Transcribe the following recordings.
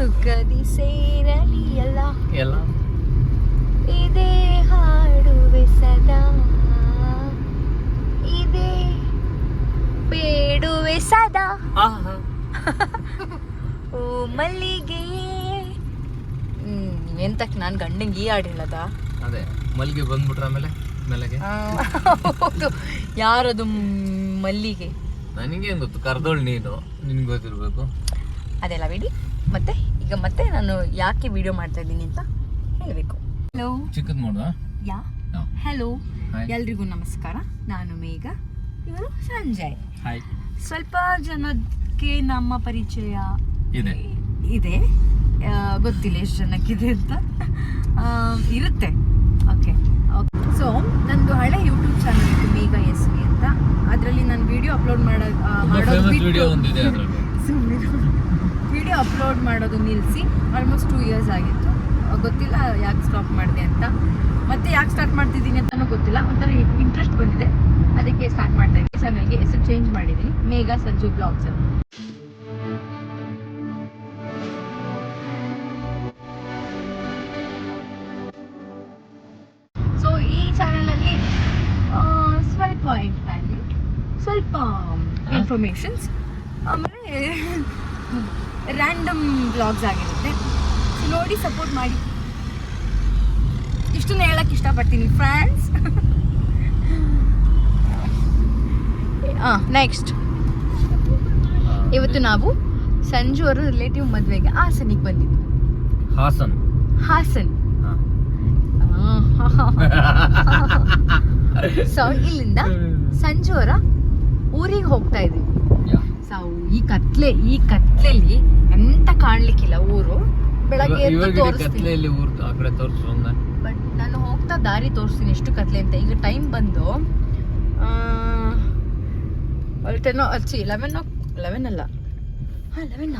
ಸುಖದಿ ಸೇರಲಿ ಎಲ್ಲ. ಎಲ್ಲ ಇದೇ ಹಾಡುವೆ ಸದಾ. ಇದೇ ಬೇಡುವೆ ಸದಾ. ಓ ಮಲ್ಲಿಗೆ ಎಂತಕ್ ನಾನು ಗಂಡಂಗೆ ಈ ಹಾಡು ಹೇಳದ? ಅದೇ ಮಲ್ಲಿಗೆ ಬಂದ್ಬಿಟ್ರ ಆಮೇಲೆ ಹೌದು. ಯಾರದು ಮಲ್ಲಿಗೆ? ನನಗೇನು ಗೊತ್ತು ಕರ್ದೋಳ್ ನೀನು ನಿನ್ಗೆ ಗೊತ್ತಿರ್ಬೇಕು. ಅದೆಲ್ಲ ಬಿಡಿ. ಮತ್ತೆ? ಈಗ ಮತ್ತೆ ನಾನು ಯಾಕೆ ವಿಡಿಯೋ ಮಾಡ್ತಾ ಇದ್ದೀನಿ ಅಂತ ಹೇಳಬೇಕು. ಹಲೋ ಚಿಕ್ಕದ್ ನೋಡ್ದ? ಯಾ? ಹಲೋ ಎಲ್ರಿಗೂ ನಮಸ್ಕಾರ. ನಾನು ಮೇಘ. ಇವರು ಸಂಜಯ್. ಸ್ವಲ್ಪ ಜನಕ್ಕೆ ನಮ್ಮ ಪರಿಚಯ ಇದೆ. ಇದೆ. ಗೊತ್ತಿಲ್ಲ ಎಷ್ಟು ಜನಕ್ಕಿದೆ ಅಂತ. ಇರುತ್ತೆ. ಓಕೆ ಸೊ ನಂದು ಹಳೆ ಯೂಟ್ಯೂಬ್ ಚಾನಲ್ ಇತ್ತು ಮೇಘ ಎಸ್ ವಿ ಅಂತ. ಅದರಲ್ಲಿ ನಾನು ವಿಡಿಯೋ ಅಪ್ಲೋಡ್ ಮಾಡೋ ಆ, ಮಾಡೋದು ವಿಡಿಯೋ ಅಪ್ಲೋಡ್ ಮಾಡೋದು ನಿಲ್ಲಿಸಿ ಆಲ್ಮೋಸ್ಟ್ ಟೂ ಇಯರ್ಸ್ ಆಗಿತ್ತು. ಗೊತ್ತಿಲ್ಲ ಯಾಕೆ ಸ್ಟಾಪ್ ಮಾಡಿದೆ ಅಂತ. ಮತ್ತೆ ಯಾಕೆ ಸ್ಟಾರ್ಟ್ ಮಾಡ್ತಿದ್ದೀನಿ ಅಂತಲೂ ಗೊತ್ತಿಲ್ಲ. ಒಂಥರ ಇಂಟ್ರೆಸ್ಟ್ ಬಂದಿದೆ. ಅದಕ್ಕೆ ಸ್ಟಾರ್ಟ್ ಮಾಡ್ತಾ ಇದ್ದೀನಿ. ಚಾನಲ್ಗೆ ಹೆಸರು ಚೇಂಜ್ ಮಾಡಿದ್ದೀನಿ. ಮೇಘಾ ಸಂಜು ಬ್ಲಾಗ್ಸ್ ಸೊ ಈ ಚಾನಲಲ್ಲಿ ಸ್ವಲ್ಪ ಎಂಟರ್ಟೈನ್ಮೆಂಟ್ ಸ್ವಲ್ಪ ಇನ್ಫಾರ್ಮೇಷನ್ಸ್ ಆಮೇಲೆ ರ್ಯಾಂಡಮ್ ಬ್ಲಾಗ್ಸ್ ಆಗಿರುತ್ತೆ. ನೋಡಿ ಸಪೋರ್ಟ್ ಮಾಡಿ. ಇಷ್ಟನ್ನ ಹೇಳಕ್ಕೆ ಇಷ್ಟಪಡ್ತೀನಿ ಫ್ರೆಂಡ್ಸ್ ಹಾಂ ನೆಕ್ಸ್ಟ್ ಇವತ್ತು ನಾವು ಸಂಜು ಅವರ ರಿಲೇಟಿವ್ ಮದುವೆಗೆ ಹಾಸನಿಗೆ ಬಂದಿದ್ವಿ ಹಾಸನ್. ಹಾಸನ್. ಸೊ ಇಲ್ಲಿಂದ ಸಂಜು ಅವರ ಊರಿಗೆ ಹೋಗ್ತಾ ಇದೀವಿ ಸೊ ಈ ಕತ್ಲೆ ಈ ಕತ್ಲೆಲಿ ಎಂತ ಕಾಣ್ಲಿಕ್ಕಿಲ್ಲ ಊರು. ಬೆಳಗ್ಗೆ ಎದ್ದು ತೋರಿಸ್ತೀನಿ. ಕತ್ಲೆಯಲ್ಲಿ ಊರ್ ಆ ಕಡೆ ತೋರ್ಸು ಬಟ್ ನಾನು ಹೋಗ್ತಾ ದಾರಿ ತೋರಿಸ್ತೀನಿ ಎಷ್ಟು ಕತ್ಲೆ ಅಂತ. ಈಗ ಟೈಮ್ ಬಂದು ಟೆನ್ ಅಚ್ಚಿ ಲೆವೆನ್ ಓ ಲೆವೆನ್ ಅಲ್ಲ. ಹಾಂ ಲೆವೆನ್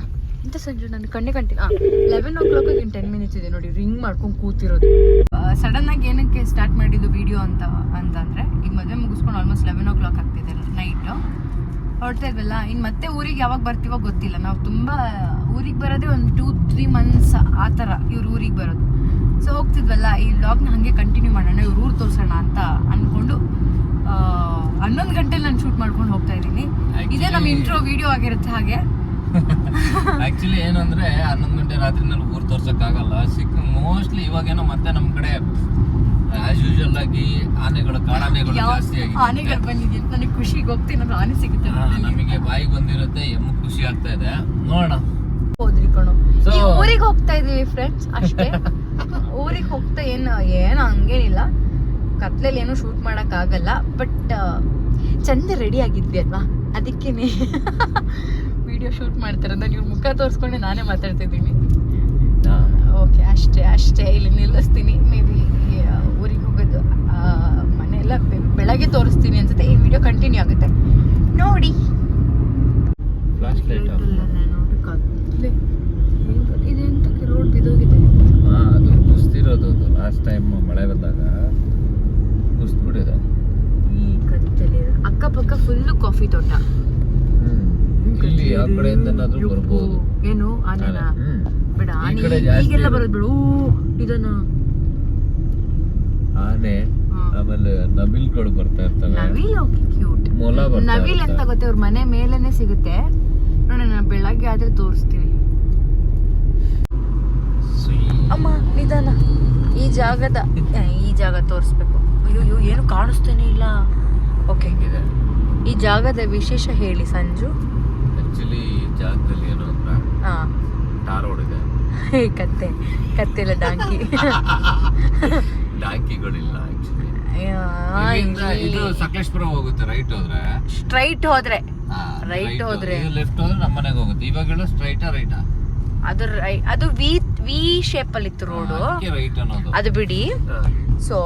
ಎಂತ ಸಂಜೆ ನಾನು ಕಣ್ಣೆ ಕಂತೀನಿ ಹಾಂ ಲೆವೆನ್ ಓ ಕ್ಲಾಕ್ ಇನ್ನು ಟೆನ್ ಮಿನಿಟ್ಸ್ ಇದೆ ನೋಡಿ ರಿಂಗ್ ಮಾಡ್ಕೊಂಡು ಕೂತಿರೋದು. ಸಡನ್ ಆಗಿ ಏನಕ್ಕೆ ಸ್ಟಾರ್ಟ್ ಮಾಡಿದ್ದು ವಿಡಿಯೋ ಅಂತ ಅಂತಂದ್ರೆ ಈಗ ಮದುವೆ ಮುಗಿಸ್ಕೊಂಡು ಆಲ್ಮೋಸ್ಟ್ ಲೆವೆನ್ ಓ ಕ್ಲಾಕ್ ಆಗ್ತಿದೆ ನೈಟು ಹೊರಡ್ತಾ ಇದ್ವಲ್ಲ ಇನ್ನು ಮತ್ತೆ ಊರಿಗೆ ಯಾವಾಗ ಬರ್ತೀವೋ ಗೊತ್ತಿಲ್ಲ. ನಾವು ತುಂಬ ಊರಿಗೆ ಬರೋದೇ ಒಂದು ಟೂ ತ್ರೀ ಮಂತ್ಸ್ ಆ ಥರ ಇವ್ರ ಊರಿಗೆ ಬರೋದು. ಸೊ ಹೋಗ್ತಿದ್ವಲ್ಲ ಈ ವ್ಲಾಗ್ನ ಹಾಗೆ ಕಂಟಿನ್ಯೂ ಮಾಡೋಣ ಇವ್ರ ಊರು ತೋರಿಸೋಣ ಅಂತ ಅಂದ್ಕೊಂಡು ಹನ್ನೊಂದು ಗಂಟೆಲಿ ನಾನು ಶೂಟ್ ಮಾಡ್ಕೊಂಡು ಹೋಗ್ತಾ ಇದ್ದೀನಿ. ಇದೇ ನಮ್ಮ ಇಂಟ್ರೋ ವಿಡಿಯೋ ಆಗಿರುತ್ತೆ ಹಾಗೆ. ಆಕ್ಚುಲಿ ಏನಂದ್ರೆ ಹನ್ನೊಂದು ಗಂಟೆ ರಾತ್ರಿ ನಾನು ಊರ್ ತೋರ್ಸೋಕ್ಕಾಗಲ್ಲ. ಸಿಕ್ಕ ಮೋಸ್ಟ್ಲಿ ಇವಾಗೇನೋ ಮತ್ತೆ ನಮ್ಮ ಕಡೆ ಆಸ್ ಯೂಶುವಲ್ ಆಗಿ ಆನೆಗಳು ಕಾಡಾನೆಗಳು ಜಾಸ್ತಿ ಆನೆಗಳು ಬಂದಿದೆ ನನಗೆ ಖುಷಿಗೆ ಹೋಗ್ತೀನಿ ನಾನು ಆನೆ ಸಿಗುತ್ತೆ ನಮಗೆ ಬಾಯಿಗೆ ಬಂದಿರುತ್ತೆ ಎಮ್ಮು ಖುಷಿ ಆಗ್ತಾ ಇದೆ. ನೋಡೋಣ. ಹೋದ್ರಿ ಕಣೋ. ಊರಿಗೆ ಹೋಗ್ತಾ ಇದೀವಿ ಫ್ರೆಂಡ್ಸ್ ಅಷ್ಟೇ. ಊರಿಗೆ ಹೋಗ್ತಾ ಏನು ಏನು ಹಂಗೇನಿಲ್ಲ. ಕತ್ಲಲ್ಲಿ ಏನು ಶೂಟ್ ಮಾಡಕ್ ಆಗಲ್ಲ. ಬಟ್ ಚಂದ ರೆಡಿ ಆಗಿದ್ವಿ ಅಲ್ವಾ? ಅದಕ್ಕೇನೆ. ವಿಡಿಯೋ ಶೂಟ್ ಮಾಡ್ತಾರೆ ನಾನು ಇವ್ರ ಮುಖ ತೋರಿಸ್ಕೊಂಡೆ ನಾನೇ ಮಾತಾಡ್ತಿದ್ದೀನಿ. ಓಕೆ ಅಷ್ಟೇ ಅಷ್ಟೇ. ಇಲ್ಲಿ ನಿಲ್ಲಿಸ್ತೀನಿ. ಮೇ ಬಿ ಬೆ- ಬೆಳಗ್ಗೆ ತೋರಿಸ್ತೀನಿ ಅನ್ಸುತ್ತೆ. ಈ ವಿಡಿಯೋ ಕಂಟಿನ್ಯೂ ಆಗುತ್ತೆ. ನೋಡಿ. ಫ್ಲಾಶ್ ಲೈಟ್ ಇದೆಂತಕ್ಕೆ ರೋಡ್ ಬಿದ್ದೋಗಿದೆ ಆ ಅದು ಕುಸ್ತಿರೋದು ಅದು. ಲಾಸ್ಟ್ ಟೈಮ್ ಮಳೆ ಬಂದಾಗ ಕುಸ್ದ್ಬಿಟ್ಟಿದೆ ಈ ಕತ್ತಲೆ ಅಕ್ಕಪಕ್ಕ ಫುಲ್ಲು ಕಾಫಿ ತೋಟ. ಇಲ್ಲಿ ಆ ಕಡೆಯಿಂದನಾದ್ರೂ ಬರ್ಬೋದು. ಏನು? ಆನೆನಾ. ಬೇಡ ಆನೆ ಈಗೆಲ್ಲ. ಬರೋದು ಬಿಡು. ಇದನ್ನ. ಆನೆ ಆಮೇಲೆ ನವಿಲ್ಗಳು ಬರ್ತಾ ಇರ್ತವೆ. ನವಿಲ್ ಓಕೆ ಕ್ಯೂಟ್. ಮೊಲ ಬರ್ತಾ ನವಿಲ್ ಅಂತ. ಗೊತ್ತೆ ಅವ್ರ ಮನೆ ಮೇಲೇನೆ ಸಿಗುತ್ತೆ. ನೋಡೋಣ ನಾನು ಬೆಳಗ್ಗೆ ಆದ್ರೆ ತೋರಿಸ್ತೀನಿ. ಅಮ್ಮ ನಿಧಾನ. ಈ ಜಾಗದ ಈ ಜಾಗ ತೋರಿಸ್ಬೇಕು. ಅಯ್ಯೋ ಅಯ್ಯೋ ಏನು ಕಾಣಿಸ್ತೇನೆ ಇಲ್ಲ. ಓಕೆ. ಈ ಜಾಗದ ವಿಶೇಷ ಹೇಳಿ ಸಂಜು. ಆಕ್ಚುಲಿ ಜಾಗದಲ್ಲಿ ಏನು ಅಂದ್ರೆ ಹಾ. ಟಾರ್ ರೋಡ್ ಇದೆ. ಹೇ, ಕತ್ತೆ. ಕತ್ತೆಲ್ಲ ಡಾಂಕಿ. ಡಾಂಕಿಗಳಿಲ್ಲ ಆಕ್ಚುಲಿ ಇದು ಸಕಲೇಶ್ಪುರ ಹೋಗುತ್ತೆ ರೈಟ್ ಹೋದ್ರೆ? ಸ್ಟ್ರೈಟ್ ಹೋದ್ರೆ. right ಹೋದ್ರೆ? ಲೆಫ್ಟ್ ಹೋದ್ರೆ ನಮ್ಮ ಮನೆಗೆ ಹೋಗುತ್ತೆ. ಇವಾಗ ಸ್ಟ್ರೈಟಾ ರೈಟಾ ಅದು ಅದು ವಿ ವಿ ಶೇಪ್ ಅಲ್ಲಿ ಇತ್ತು ರೋಡು ರೈಟ್ ಅದು ಬಿಡಿ. ಸೊ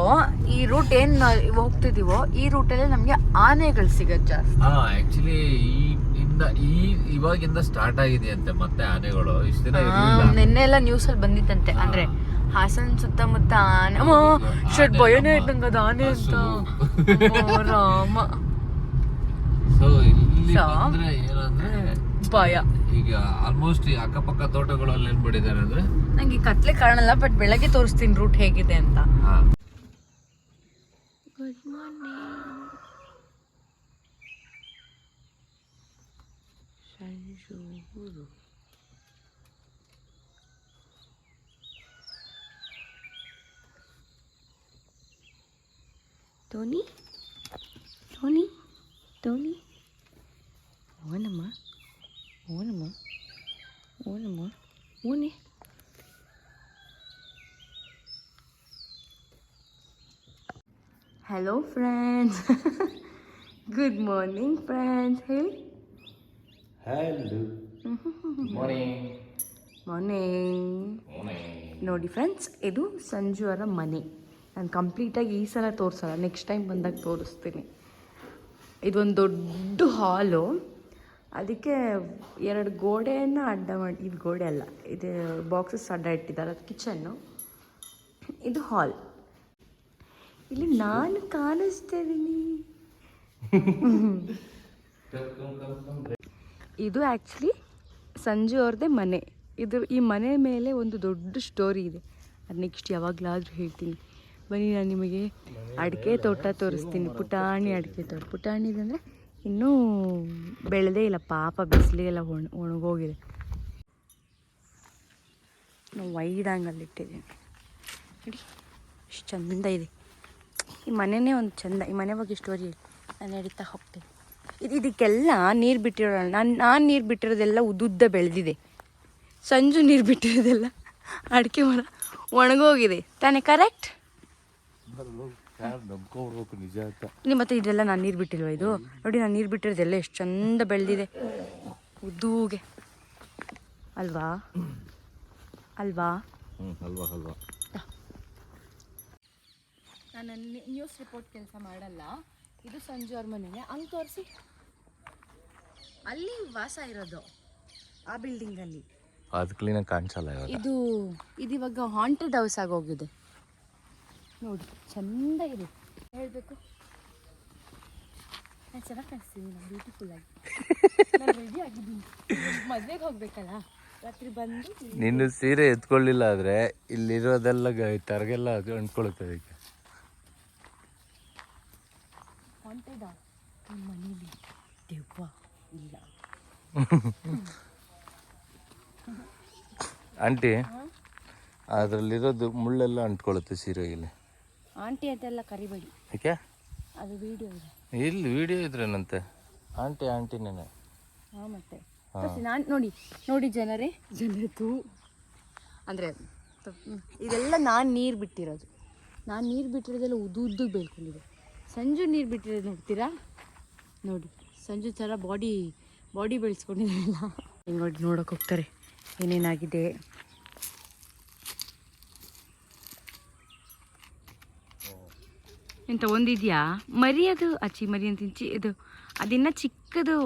ಈ ರೂಟ್ ಏನ್ ಹೋಗ್ತಿದೀವೋ ಈ ರೂಟಲ್ಲಿ ನಮ್ಗೆ ಆನೆಗಳು ಸಿಗತ್ ಜಾಸ್ತಿ. ಆಕ್ಚುಲಿ ಈ ಇವಾಗಿಂದ ಸ್ಟಾರ್ಟ್ ಆಗಿದೆ ಅಂತೆ ಮತ್ತೆ ಆನೆಗಳು. ಇಷ್ಟ ನಿನ್ನೆ ಎಲ್ಲ ನ್ಯೂಸ್ ಅಲ್ಲಿ ಬಂದಿತ್ತಂತೆ. ಅಂದ್ರೆ ಹಾಸನ್ ಸುತ್ತಮುತ್ತ ಆನೆ ಅಮ್ಮ ಶಟ್ ಭಯನೇ ಇದ್ದಂಗ ಅದು ಆನೆ ಅಂತ. ಓ, ರಾಮ. ಸೊ ಇಲ್ಲಿ So? ಬಂದ್ರೆ ಏನಂದ್ರೆ ಭಯ. ಈಗ ಆಲ್ಮೋಸ್ಟ್ ಈ ಅಕ್ಕಪಕ್ಕ ತೋಟಗಳಲ್ಲಿ ಏನ್ ಬಿಡಿದ್ದಾರೆ ಅಂದ್ರೆ ನಂಗೆ ಈ ಕತ್ಲೆ ಕಾಣಲ್ಲ ಬಟ್ ಬೆಳಗ್ಗೆ ತೋರಿಸ್ತೀನಿ ರೂಟ್ ಹೇಗಿದೆ ಅಂತ. ಹಾ. Good morning Sanju Tony Tony Tony ಓನಮ್ಮ ಓನಮ್ಮ ಓನಮ್ಮ ಓನೆ hello friends good morning friends ಹೇಳಿ ಹಲೋ ಮಾರ್ನಿಂಗ್ ಮಾರ್ನಿಂಗ್ ನೋಡಿ ಫ್ರೆಂಡ್ಸ್ ಇದು ಸಂಜು ಅವರ ಮನೆ ನಾನು ಕಂಪ್ಲೀಟಾಗಿ ಈ ಸಲ ತೋರಿಸಲ್ಲ ನೆಕ್ಸ್ಟ್ ಟೈಮ್ ಬಂದಾಗ ತೋರಿಸ್ತೀನಿ. ಇದೊಂದು ದೊಡ್ಡ ಹಾಲು. ಅದಕ್ಕೆ ಎರಡು ಗೋಡೆಯನ್ನು ಅಡ್ಡ ಮಾಡಿ, ಇದು ಗೋಡೆ ಅಲ್ಲ, ಇದು ಬಾಕ್ಸಸ್ ಅಡ್ಡ ಇಟ್ಟಿದ್ದಾರೆ, ಅದು ಕಿಚನ್ನು ಇದು ಹಾಲ್. ಇಲ್ಲಿ ನಾನು ಕಾಣಿಸ್ತಾ ಇದ್ದೀನಿ ಇದು ಆ್ಯಕ್ಚುಲಿ ಸಂಜು ಅವ್ರದ್ದೇ ಮನೆ. ಇದು ಈ ಮನೆ ಮೇಲೆ ಒಂದು ದೊಡ್ಡ ಸ್ಟೋರಿ ಇದೆ. ಅದು ನೆಕ್ಸ್ಟ್ ಯಾವಾಗಲಾದರೂ ಹೇಳ್ತೀನಿ. ಬನ್ನಿ, ನಾನು ನಿಮಗೆ ಅಡಿಕೆ ತೋಟ ತೋರಿಸ್ತೀನಿ. ಪುಟಾಣಿ ಅಡಿಕೆ ತೋಟ. ಪುಟಾಣಿ ಅಂದರೆ ಇನ್ನೂ ಬೆಳೆದೇ ಇಲ್ಲ, ಪಾಪ ಬಿಸಿಲಿಗೆಲ್ಲ ಒಣ, ಒಣಗೋಗಿದೆ. ನಾವು ವೈಡ್ ಆಂಗಲ್ಲಿ ಇಟ್ಟಿದ್ದೀನಿ. ನೋಡಿ ಇಷ್ಟು ಚಂದ ಇದೆ. ಈ ಮನೆಯೇ ಒಂದು ಚಂದ, ಈ ಮನೆ ಬಗ್ಗೆ ಸ್ಟೋರಿ ನಾನು ನಡೀತಾ ಹೋಗ್ತೀನಿ. ಇದು, ಇದಕ್ಕೆಲ್ಲ ನೀರು ಬಿಟ್ಟಿರೋಣ ನಾನು ನಾನು ನೀರು ಬಿಟ್ಟಿರೋದೆಲ್ಲ ಉದ್ದುದ್ದ ಬೆಳೆದಿದೆ. ಸಂಜು ನೀರು ಬಿಟ್ಟಿರೋದೆಲ್ಲ ಅಡಿಕೆ ಮರ ಒಣಗೋಗಿದೆ. ತಾನೇ ಕರೆಕ್ಟ್? ನಂಬ್ಕೊಡ್ಬೇಕು ನಿಜ ಅಂತ ನಿಮ್ಮ ಮತ್ತೆ ಇದೆಲ್ಲ ನಾನು ನೀರು ಬಿಟ್ಟಿಲ್ವ ಇದು? ನೋಡಿ ನಾನು ನೀರು ಬಿಟ್ಟಿರೋದೆಲ್ಲ ಎಷ್ಟು ಚಂದ ಬೆಳೆದಿದೆ. ಉದ್ದೂಗೆ. ಅಲ್ವಾ? ಅಲ್ವಾ? ಅಲ್ವಾ ಅಲ್ವಾ ನಾನು ನ್ಯೂಸ್ ರಿಪೋರ್ಟ್ ಕೆಲಸ ಮಾಡಲ್ಲ. ಇದು ಸಂಜು ಅವ್ರ ಮನೆಗೆ ಹಂಗೆ ತೋರಿಸಿ. ಅಲ್ಲಿ ವಾಸ ಇರೋದು. ಆ ಬಿಲ್ಡಿಂಗಲ್ಲಿ ಅದು ಕ್ಲೀನಾಗಿ ಕಾಣಿಸಲ್ಲ ಇದು ಇವಾಗ ಹಾಂಟೆಡ್ ಹೌಸ್ ಆಗೋಗಿದೆ ನೋಡಿ ಚಂದ ಇದೆ. ಹೇಳಬೇಕು? ನಾನು ಚೆನ್ನಾಗಿ ಕಾಣಿಸ್ತೀನಿ ನಾನು ಬ್ಯೂಟಿಫುಲ್ ಆಗಿ. ನಾನು ರೆಡಿ ಆಗಿದ್ದೀನಿ. ಮದುವೆಗೆ ಹೋಗ್ಬೇಕಲ್ಲ? ರಾತ್ರಿ ಬಂದು ನಿನ್ನ ಸೀರೆ ಎತ್ಕೊಳ್ಳಿಲ್ಲ ಆದ್ರೆ ಇಲ್ಲಿರೋದೆಲ್ಲ ತರಗೆಲ್ಲ ಅಂಟ್ಕೊಳುತ್ತೆ ಅದಕ್ಕೆ. ನಮ್ಮ ಮನೇಲಿ ದೆವ್ವ ಇಲ್ಲ. ಆಂಟಿ ಅದರಲ್ಲಿರೋದು ಮುಳ್ಳೆಲ್ಲ ಅಂಟ್ಕೊಳುತ್ತೆ ಸೀರೆಗೆ ಆಂಟಿ ಅಂತೆಲ್ಲ ಕರಿಬೇಡಿ. ಯಾಕೆ? ಅದು ವಿಡಿಯೋ ಇದೆ. ಇಲ್ಲಿ ವಿಡಿಯೋ ಇದ್ರೇನಂತೆ? ಆಂಟಿ ಆಂಟಿನೇನೆ. ಹಾಂ ಮತ್ತೆ. ನಾನು ನೋಡಿ ನೋಡಿ ಜನರೇ. ಜನರದು? ಅಂದರೆ ಇದೆಲ್ಲ ನಾನು ನೀರು ಬಿಟ್ಟಿರೋದು. ನಾನು ನೀರು ಬಿಟ್ಟಿರೋದೆಲ್ಲ ಉದ್ದು ಉದ್ದು ಬೆಳ್ಕೊಂಡಿದೆ. ಸಂಜು ನೀರು ಬಿಟ್ಟಿರೋದು ನೋಡ್ತೀರಾ? ನೋಡಿ ಸಂಜು ಥರ ಬಾಡಿ ಬಾಡಿ ಬೆಳೆಸ್ಕೊಂಡಿದ್ದಾರಲ್ಲ ಹಿಂಗೆ ನೋಡಿ ನೋಡೋಕೆ ಹೋಗ್ತಾರೆ. ಏನೇನಾಗಿದೆ? ಎಂತ ಒಂದಿದೆಯಾ? ಮರಿ ಅದು ಅಚ್ಚಿ, ಮರಿ ಅಂತ ಚಿ ಇದು, ಅದಿನ್ನ ಚಿಕ್ಕದು.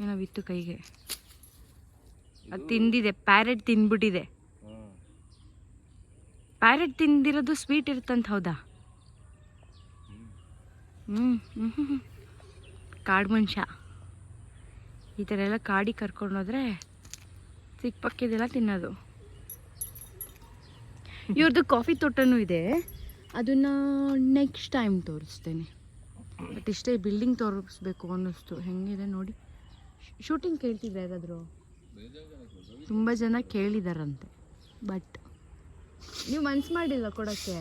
ಏನೋ ಬಿತ್ತು ಕೈಗೆ. ಅದು ತಿಂದಿದೆ, ಪ್ಯಾರೆಟ್ ತಿಂದ್ಬಿಟ್ಟಿದೆ ಪ್ಯಾರೆಟ್ ತಿಂದಿರೋದು ಸ್ವೀಟ್ ಇರುತ್ತಂತ ಹೌದಾ? ಹ್ಞೂ ಹ್ಞೂ ಕಾಡು ಮನುಷ್ಯ. ಈ ಥರ ಎಲ್ಲ ಕಾಡಿಗೆ ಕರ್ಕೊಂಡು ಹೋದ್ರೆ ಸಿಕ್ಕ ಪಕ್ಕಿದೆಲ್ಲ ತಿನ್ನೋದು. ಇವ್ರದ್ದು ಕಾಫಿ ತೋಟನೂ ಇದೆ. ಅದನ್ನು ನೆಕ್ಸ್ಟ್ ಟೈಮ್ ತೋರಿಸ್ತೇನೆ. ಬಟ್ ಇಷ್ಟೇ ಬಿಲ್ಡಿಂಗ್ ತೋರಿಸ್ಬೇಕು ಅನ್ನಿಸ್ತು. ಹೆಂಗಿದೆ ನೋಡಿ. ಶೂಟಿಂಗ್ ಕೇಳ್ತಿದ್ದೆ ಯಾರಾದರೂ? ತುಂಬ ಜನ ಕೇಳಿದಾರಂತೆ. ಬಟ್ ನೀವು ಮನ್ಸು ಮಾಡಿಲ್ಲ ಕೊಡೋಕ್ಕೆ?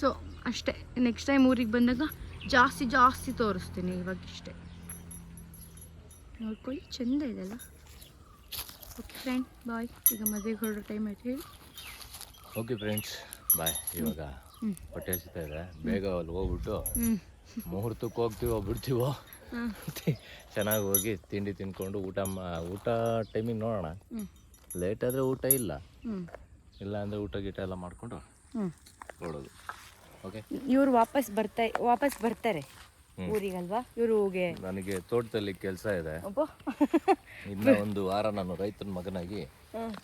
ಸೊ ಅಷ್ಟೇ. ನೆಕ್ಸ್ಟ್ ಟೈಮ್ ಊರಿಗೆ ಬಂದಾಗ ಜಾಸ್ತಿ ಜಾಸ್ತಿ ತೋರಿಸ್ತೀನಿ ಇವಾಗ ಇಷ್ಟೇ. ನೋಡ್ಕೊಳ್ಳಿ, ಚೆಂದ ಇದೆಲ್ಲ ಓಕೆ ಫ್ರೆಂಡ್ ಬಾಯ್ ಈಗ ಮದುವೆಗೆ ಹೊರಡೋ ಟೈಮ್ ಆಯ್ತು. ಹೇಳಿ. ಓಕೆ ಫ್ರೆಂಡ್ಸ್ ಬಾಯ್ ಇವಾಗ. ಹೊಟ್ಟೆ ಹಸಿತಾ ಇದೆ. ಬೇಗ ಅಲ್ಲಿ ಹೋಗ್ಬಿಟ್ಟು ಮುಹೂರ್ತಕ್ಕೆ ಹೋಗ್ತೀವೋ ಬಿಡ್ತೀವೋ? ಚೆನ್ನಾಗಿ ಹೋಗಿ ತಿಂಡಿ ತಿನ್ಕೊಂಡು ಊಟ ಊಟ ಟೈಮಿಗೆ ನೋಡೋಣ. ಲೇಟ್ ಆದರೆ ಊಟ ಇಲ್ಲ. ಇಲ್ಲ ಅಂದರೆ ಊಟ ಗೀಟ ಎಲ್ಲ ಮಾಡಿಕೊಂಡು ನೋಡೋದು ಓಕೆ ಇವ್ರು ವಾಪಸ್ ಬರ್ತಾ ವಾಪಸ್ ಬರ್ತಾರೆ. ಊರಿಗಲ್ವಾ? ಇವ್ರಿಗೆ ನನಗೆ ತೋಟದಲ್ಲಿ ಕೆಲಸ ಇದೆ. ಇನ್ನ ಒಂದು ವಾರ ನಾನು ರೈತನ ಮಗನಾಗಿ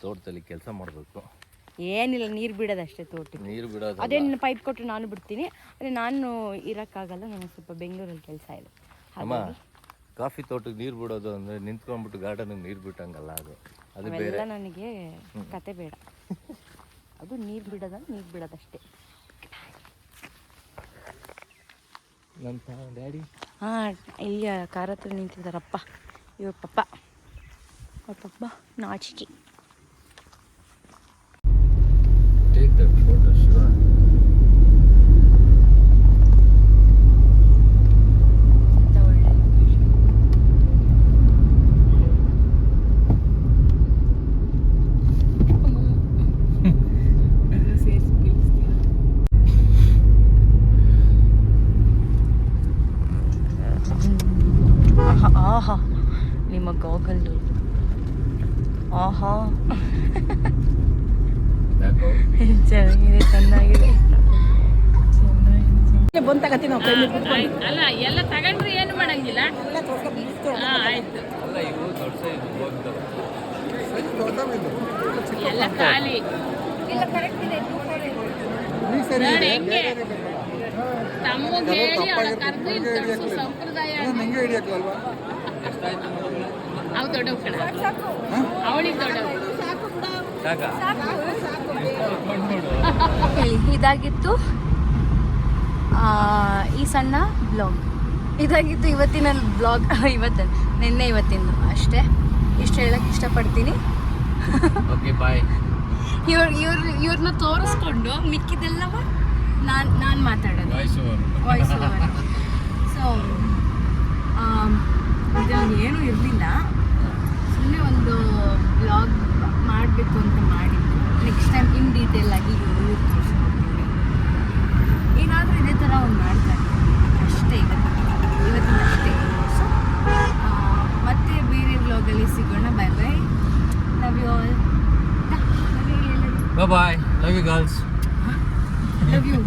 ತೋಟದಲ್ಲಿ ಕೆಲಸ ಮಾಡಬೇಕು. ಏನಿಲ್ಲ ನೀರು ಬಿಡೋದಷ್ಟೇ ತೋಟ ನೀರು ಬಿಡೋದು ಅದೇ ನಿನ್ನ ಪೈಪ್ ಕೊಟ್ಟರೆ ನಾನು ಬಿಡ್ತೀನಿ. ಅದೇ ನಾನು ಇರೋಕ್ಕಾಗಲ್ಲ ನನಗೆ ಸ್ವಲ್ಪ ಬೆಂಗಳೂರಲ್ಲಿ ಕೆಲಸ ಇದೆ. ಅಮ್ಮ ಕಾಫಿ ತೋಟಕ್ಕೆ ನೀರು ಬಿಡೋದು ಅಂದ್ರೆ ನಿಂತ್ಕೊಂಡ್ಬಿಟ್ಟು ಗಾರ್ಡನ್ ನೀರು ಬಿಟ್ಟಂಗಲ್ಲ ಅದು. ಅದು ಬೇರೆ. ನನಗೆ ಕತೆ ಬೇಡ. ಅದು ನೀರು ಬಿಡೋದಂದ್ರೆ ನೀರು ಬಿಡೋದಷ್ಟೇ. ನನ್ನ ಡ್ಯಾಡಿ? ಹಾಂ ಇಲ್ಲಿ ಕಾರ ಹತ್ರ ನಿಂತಿದ್ದಾರಪ್ಪ. ಇವ್ರ ಪಪ್ಪ. ಅವ್ರ ಪಪ್ಪ ನಾಚಿಕೆ. ಆಹಾ ನಿಮ್ಮ ಗಾಗಲ್ಲು ಆಹಾ. ಚೆನ್ನಾಗಿದೆ. ಚೆನ್ನಾಗಿದೆ ಅಲ್ಲ ಎಲ್ಲ ತಗೊಂಡ್ರೆ ಏನು ಮಾಡಂಗಿಲ್ಲ? ಆಯ್ತು. ಎಲ್ಲ ಖಾಲಿ. ತಮ್ಮಗೆ ಹೇಳಿ ಅವಳ ಕರೆದು ಸಂಪ್ರದಾಯ ಅವಳಿಗೆ ಸಾಕು ಸಾಕ. ಹೇಳಿ ಇದಾಗಿತ್ತು ಈ ಸಣ್ಣ ಬ್ಲಾಗ್. ಇದಾಗಿತ್ತು ಇವತ್ತಿನ ಬ್ಲಾಗ್ ಇವತ್ತು ನಿನ್ನೆ ಇವತ್ತಿನ ಅಷ್ಟೇ. ಇಷ್ಟು ಹೇಳಕ್ಕೆ ಇಷ್ಟಪಡ್ತೀನಿ. ಇವ್ರ ಇವ್ರ ಇವ್ರನ್ನ ತೋರಿಸ್ಕೊಂಡು ಮಿಕ್ಕಿದೆಲ್ಲವ ನಾನು ನಾನು ಮಾತಾಡೋದು. ವಾಯ್ಸ್ ಓವರ್ ಸೊ ಇದರಲ್ಲಿ ಏನೂ ಇರಲಿಲ್ಲ. ಸುಮ್ಮನೆ ಒಂದು ಬ್ಲಾಗ್ ಮಾಡಬೇಕು ಅಂತ ಮಾಡಿದ್ದು. ನೆಕ್ಸ್ಟ್ ಟೈಮ್ ಇನ್ ಡೀಟೇಲ್ ಆಗಿ ತೋರಿಸ್ಕೊಡ್ತೀನಿ ಏನಾದರೂ ಇದೇ ಥರ ಒಂದು ಮಾಡ್ತಾರೆ. ಅಷ್ಟೇ ಇವತ್ತು ಇವತ್ತಿನ ಅಷ್ಟೇ. ಸೊ ಮತ್ತೆ ಬೇರೆ ಬ್ಲಾಗಲ್ಲಿ ಸಿಗೋಣ. Bye bye love you all boy love you girls love you